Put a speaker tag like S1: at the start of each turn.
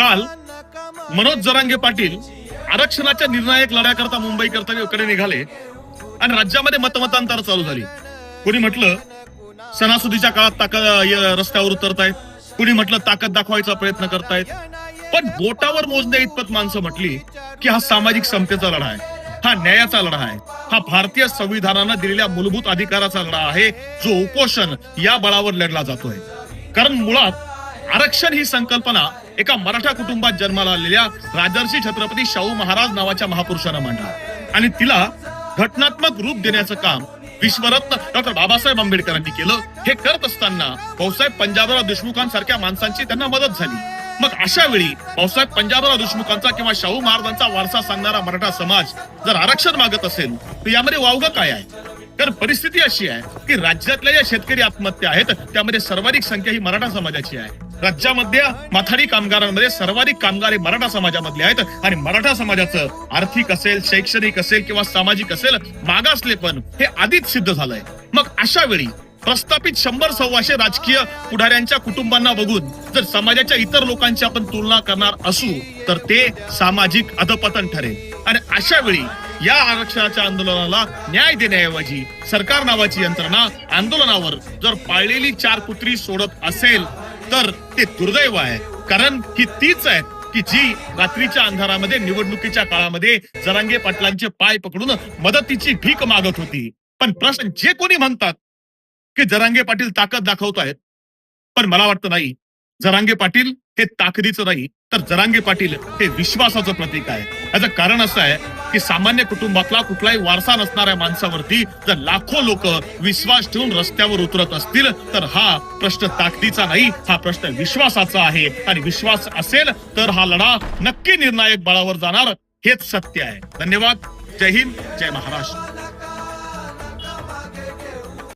S1: काल मनोज जरांगे पाटील आरक्षणाच्या निर्णायक लढ्याकरता मुंबई कर्तव्यकडे निघाले आणि राज्यामध्ये मतमतांतर चालू झाली. कोणी म्हटलं सणासुदीच्या काळात ताकद रस्त्यावर उतरतायत? कुणी म्हटलं ताकद दाखवायचा प्रयत्न करतायत? पण बोटावर मोजण्या इतपत माणसं म्हटली की हा सामाजिक समतेचा लढा आहे हा न्यायाचा लढा आहे हा भारतीय संविधानानं दिलेल्या मूलभूत अधिकाराचा लढा आहे जो उपोषण या बळावर लढला जातोय. कारण मुळात आरक्षण ही संकल्पना एका मराठा कुटुंबात जन्माला आलेल्या राजर्षी छत्रपती शाहू महाराज नावाच्या महापुरुषानं मांडला. आणि तिला घटनात्मक रूप देण्याचं काम विश्वरत्न डॉक्टर बाबासाहेब आंबेडकरांनी केलं. हे करत असताना भाऊसाहेब पंजाबराव देशमुखांसारख्या माणसांची त्यांना मदत झाली. मग अशा वेळी भाऊसाहेब पंजाबराव देशमुखांचा किंवा शाहू महाराजांचा वारसा सांगणारा मराठा समाज जर आरक्षण मागत असेल तर यामध्ये वावगं काय आहे? तर परिस्थिती अशी आहे की राज्यातल्या ज्या शेतकरी आत्महत्या आहेत त्यामध्ये सर्वाधिक संख्या ही मराठा समाजाची आहे. राज्यामध्ये माथाडी कामगारांमध्ये सर्वाधिक कामगार हे मराठा समाजामधले आहेत. आणि मराठा समाजाचं आर्थिक असेल शैक्षणिक असेल किंवा सामाजिक असेल मागासले पण हे आधीच सिद्ध झालंय. मग अशा वेळी प्रस्थापित शंभर सव्वाशे राजकीय पुढाऱ्यांच्या कुटुंबांना बघून जर समाजाच्या इतर लोकांची आपण तुलना करणार असू तर ते सामाजिक अधपतन ठरेल. आणि अशा वेळी या आरक्षणाच्या आंदोलनाला न्याय देण्याऐवजी सरकार नावाची यंत्रणा आंदोलनावर जर पाळलेली चार कुत्री सोडत असेल तर ते दुर्दैव आहे. कारण ही तीच आहे की जी रात्रीच्या अंधारामध्ये निवडणुकीच्या काळामध्ये जरांगे पाटलांचे पाय पकडून मदतीची भीक मागत होती. पण प्रश्न जे कोणी म्हणतात की जरांगे पाटील ताकद दाखवतायत पण मला वाटतं नाही. जरांगे पाटील हे ताकदीचं नाही तर जरांगे पाटील हे विश्वासाचं प्रतीक आहे. याचं कारण असं आहे की सामान्य कुटुंबातला कुठलाही वारसा नसणाऱ्या माणसावरती जर लाखो लोक विश्वास ठेवून रस्त्यावर उतरत असतील तर हा प्रश्न ताकदीचा नाही हा प्रश्न विश्वासाचा आहे. आणि विश्वास असेल तर हा लढा नक्की निर्णायक बळावर जाणार हेच सत्य आहे. धन्यवाद. जय हिंद. जय महाराष्ट्र.